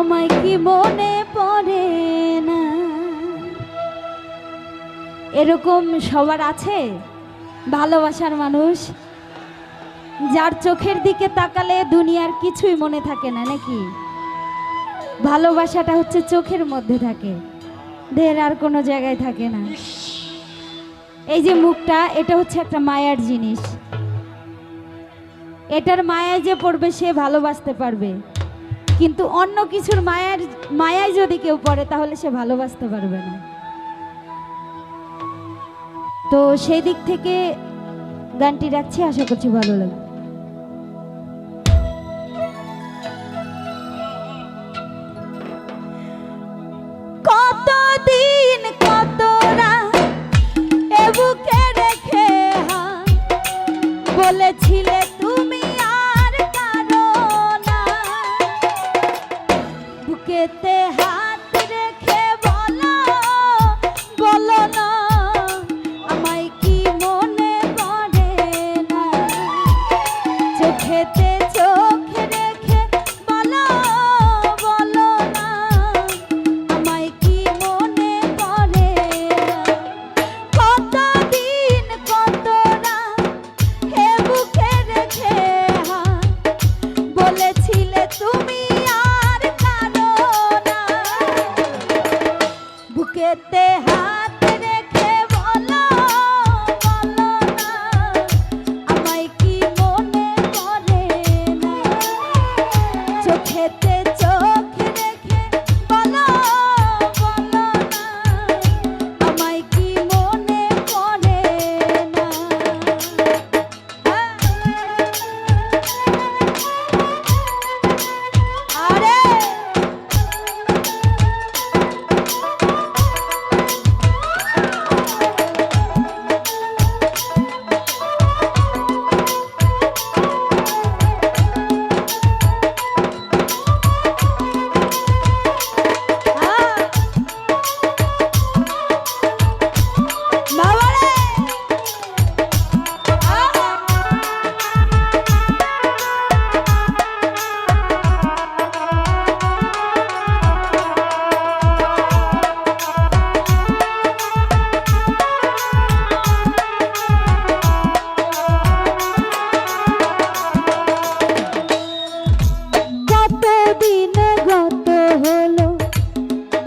আমায় কি মনে পড়ে না? এরকম সবার আছে? ভালোবাসার মানুষ? যার চোখের দিকে তাকালে দুনিয়ার কিছুই মনে থাকে না, নাকি? ভালোবাসাটা হচ্ছে চোখের মধ্যে থাকে। দেহের আর কোনো জায়গায় থাকে না। এই যে মুখটা, এটা হচ্ছে একটা মায়ার জিনিস। এটার মায়ায় যে পড়বে, সে ভালোবাসতে পারবে। কিন্তু অন্য কিছুর মায়ার, মায়ায় যদি কেউ পড়ে, তাহলে সে ভালোবাসতে পারবে না। তো সেই দিক থেকে গানটি রাখছি, আশা করছি ভালো লাগবে। বলেছিলে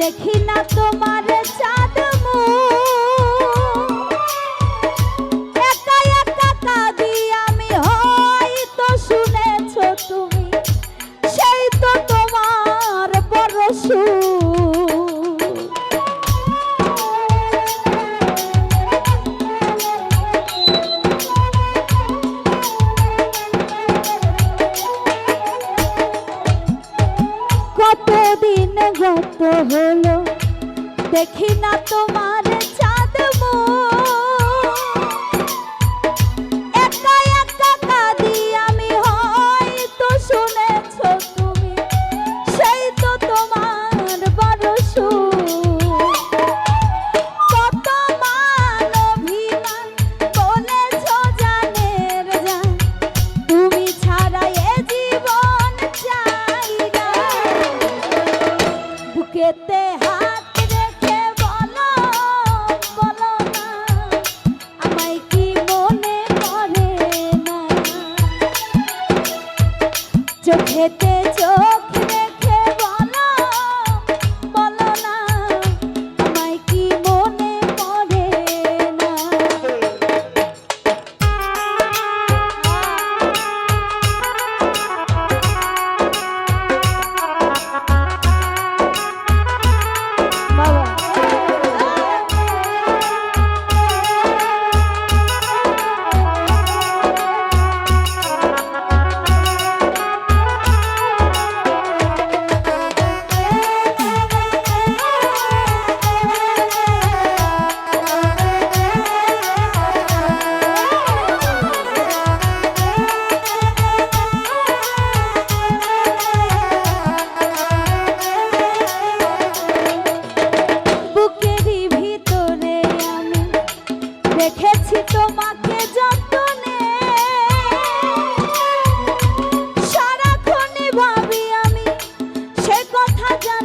দেখি না তোমার দেখি না তোমার চোখেতে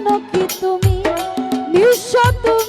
জানো কি তুমি? নিঃস্ব তুমি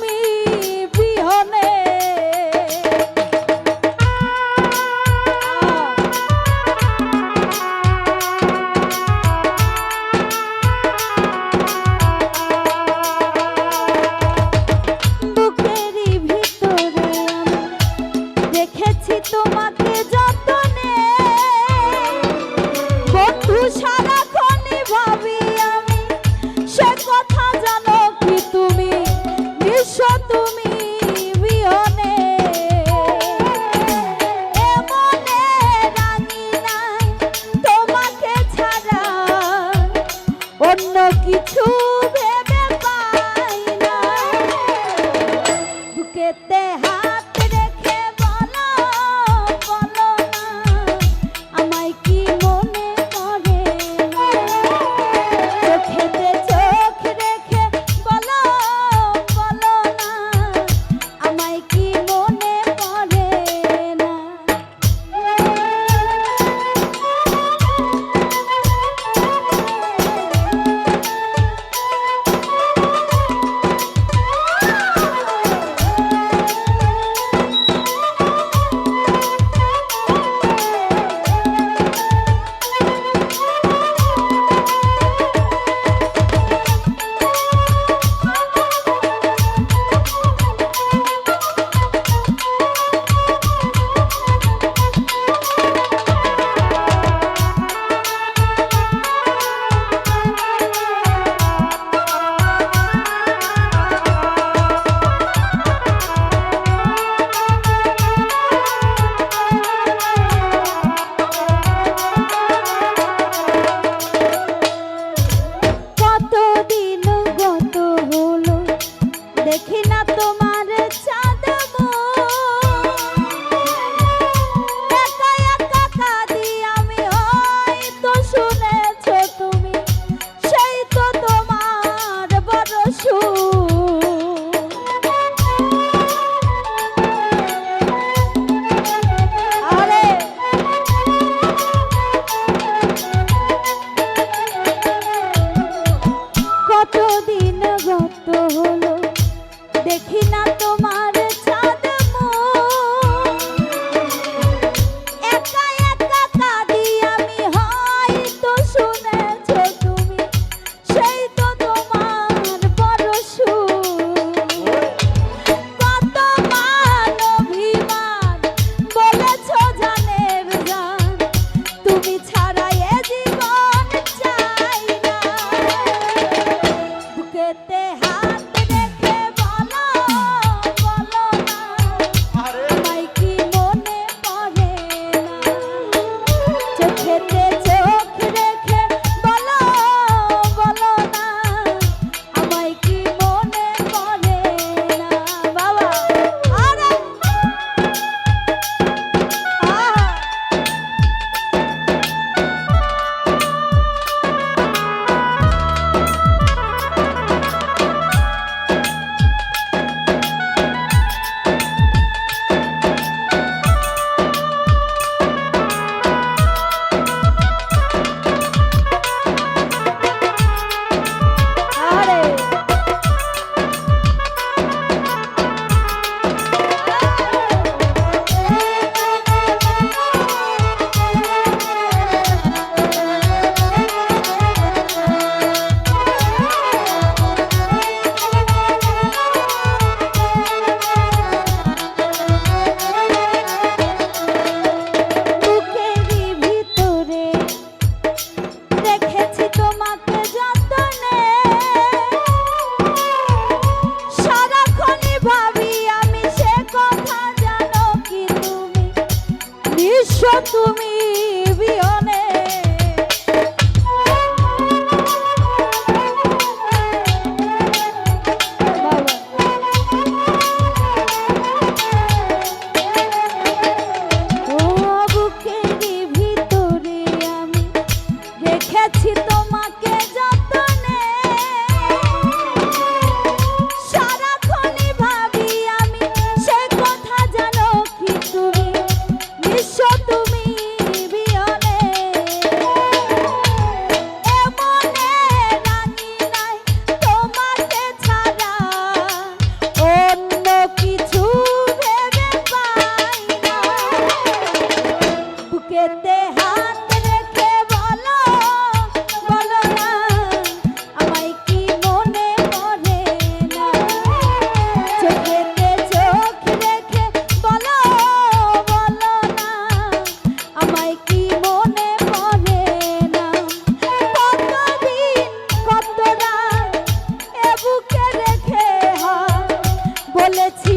অন্য কিছু দেখি না তোমার তুমি বিহনে বুকেতে হাত রেখে বলো বলো আমায় কি মনে পড়ে না? চোখেতে চোখ রেখে বলো বলো আমায় কি মনে পড়ে না? কতদিন বুকে রেখে হা বলেছি